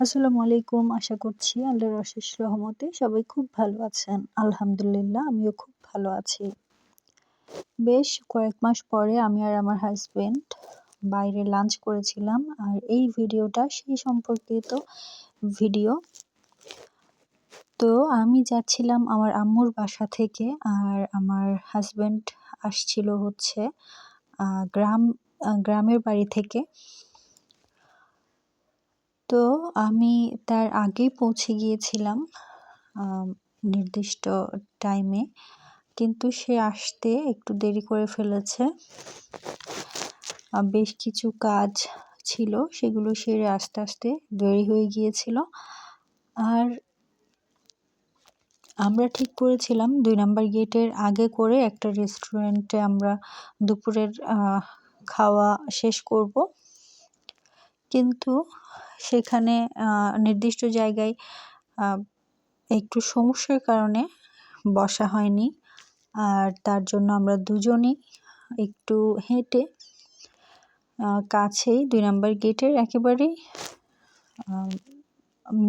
আসসালামু আলাইকুম। আশা করছি আল্লাহর অশেষ রহমতে সবাই খুব ভালো আছেন। আলহামদুলিল্লাহ, আমিও খুব ভালো আছি। বেশ কয়েক মাস পরে আমি আর আমার হাজবেন্ড বাইরে লাঞ্চ করেছিলাম আর এই ভিডিওটা সেই সম্পর্কিত ভিডিও। তো আমি যাচ্ছিলাম আমার আম্মুর বাসা থেকে আর আমার হাজবেন্ড আসছিল হচ্ছে গ্রাম গ্রামের বাড়ি থেকে। তো আমি তার আগেই পৌঁছে গিয়েছিলাম নির্দিষ্ট টাইমে কিন্তু সে আসতে একটু দেরি করে ফেলেছে। বেশ কিছু কাজ ছিল, সেগুলো সেরে আস্তে আস্তে দেরি হয়ে গিয়েছিল। আর আমরা ঠিক করেছিলাম, দুই নাম্বার গেটের আগে করে একটা রেস্টুরেন্টে আমরা দুপুরের খাওয়া শেষ করব। কিন্তু সেখানে নির্দিষ্ট জায়গায় একটু সমস্যার কারণে বসা হয়নি। আর তার জন্য আমরা দুজনই একটু হেঁটে কাছেই দুই নাম্বার গেটের একেবারেই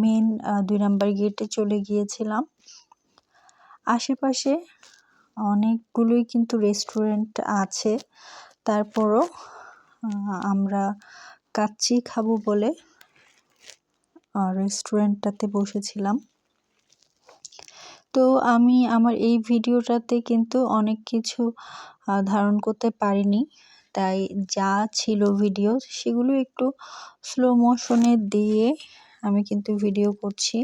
মেন দুই নাম্বার গেটে চলে গিয়েছিলাম। আশেপাশে অনেকগুলোই কিন্তু রেস্টুরেন্ট আছে। তারপরও আমরা কাচ্চি খাব বলে রেস্টুরেন্টটাতে বসেছিলাম। তো আমি আমার এই ভিডিওটাতে কিন্তু অনেক কিছু ধারণ করতে পারিনি। তাই যা ছিল ভিডিও সেগুলো একটু স্লো মোশনে দিয়ে আমি কিন্তু ভিডিও করছি।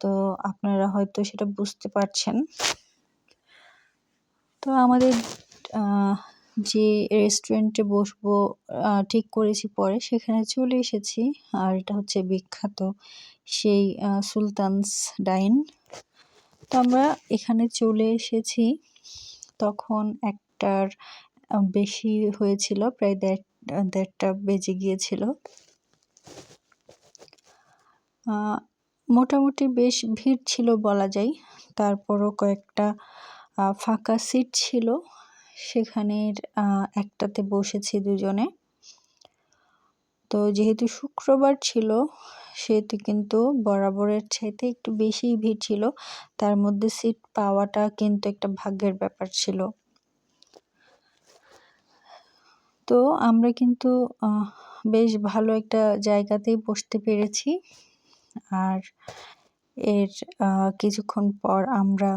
তো আপনারা হয়তো সেটা বুঝতে পারছেন। তো আমাদের যে রেস্টুরেন্টে বসবো ঠিক করেছি পরে সেখানে চলে এসেছি। আর এটা হচ্ছে বিখ্যাত সেই সুলতানস ডাইন। তো আমরা এখানে চলে এসেছি। তখন একটার বেশি হয়েছিল, প্রায় দেড়, দেড়টা বেজে গিয়েছিল। মোটামুটি বেশ ভিড় ছিল বলা যায়। তারপরও কয়েকটা ফাঁকা সিট ছিল। সেখানের একটাতে বসেছি দুজনে। তো যেহেতু শুক্রবার ছিল, সেহেতু কিন্তু বরাবরের চাইতে একটু বেশি ভিড় ছিল। তার মধ্যে সিট পাওয়াটা কিন্তু একটা ভাগ্যের ব্যাপার ছিল। তো আমরা কিন্তু বেশ ভালো একটা জায়গাতেই বসতে পেরেছি। আর এর কিছুক্ষণ পর আমরা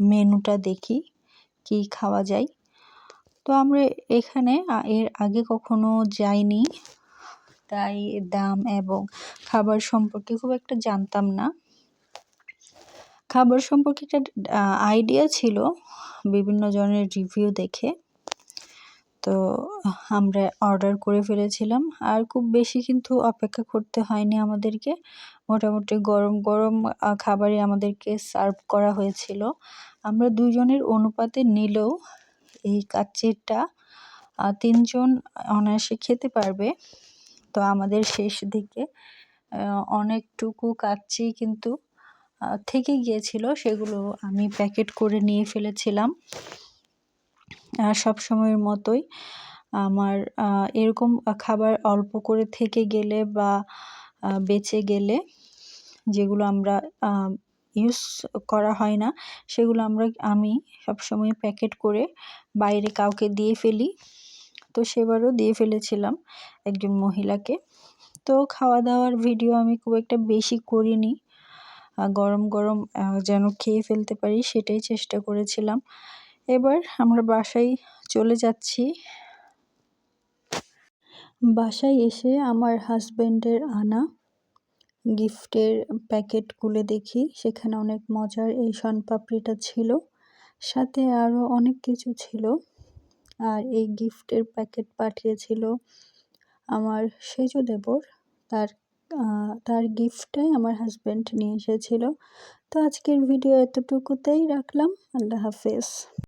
মেনুটা দেখি। কি খাওয়া যায়। তো আমরা এখানে এর আগে কখনো যাইনি। তাই দাম এবং খাবার সম্পর্কে খুব একটা জানতাম না। খাবার সম্পর্কে একটা আইডিয়া ছিল বিভিন্ন জনের রিভিউ দেখে। তো, আমরা অর্ডার করে ফেলেছিলাম। আর খুব বেশি কিন্তু অপেক্ষা করতে হয়নি আমাদেরকে। মোটামুটি গরম গরম খাবারই আমাদেরকে সার্ভ করা হয়েছিল। আমরা দুজনের অনুপাতে নিলেও এই কাচ্চিটা তিনজন অনায়াসে খেতে পারবে। তো আমাদের শেষ দিকে অনেকটুকু কাচ্চি কিন্তু থেকে গিয়েছিল। সেগুলো আমি প্যাকেট করে নিয়ে ফেলেছিলাম। সব সময়ের মতোই। আমার এরকম খাবার অল্প করে থেকে গেলে বা বেঁচে গেলে যেগুলো আমরা ইউজ করা হয় না, সেগুলো আমরা, আমি সবসময় প্যাকেট করে বাইরে কাউকে দিয়ে ফেলি। তো সেবারও দিয়ে ফেলেছিলাম একজন মহিলাকে। তো খাওয়া দাওয়ার ভিডিও আমি খুব একটা বেশি করিনি। গরম গরম যেন খেয়ে ফেলতে পারি সেটাই চেষ্টা করেছিলাম। এবার আমরা বাসায় চলে যাচ্ছি। বাসায় এসে আমার হাজব্যান্ডের আনা গিফটের প্যাকেট খুলে দেখি। সেখানে অনেক মজার এই পাপড়িটা ছিল, সাথে আরও অনেক কিছু ছিল। আর এই গিফটের প্যাকেট পাঠিয়েছিল আমার সেজ দেবর। তার তার গিফটটাই আমার হাজব্যান্ড নিয়ে এসেছিল। তো আজকের ভিডিও এতটুকুতেই রাখলাম। আল্লাহ হাফেজ।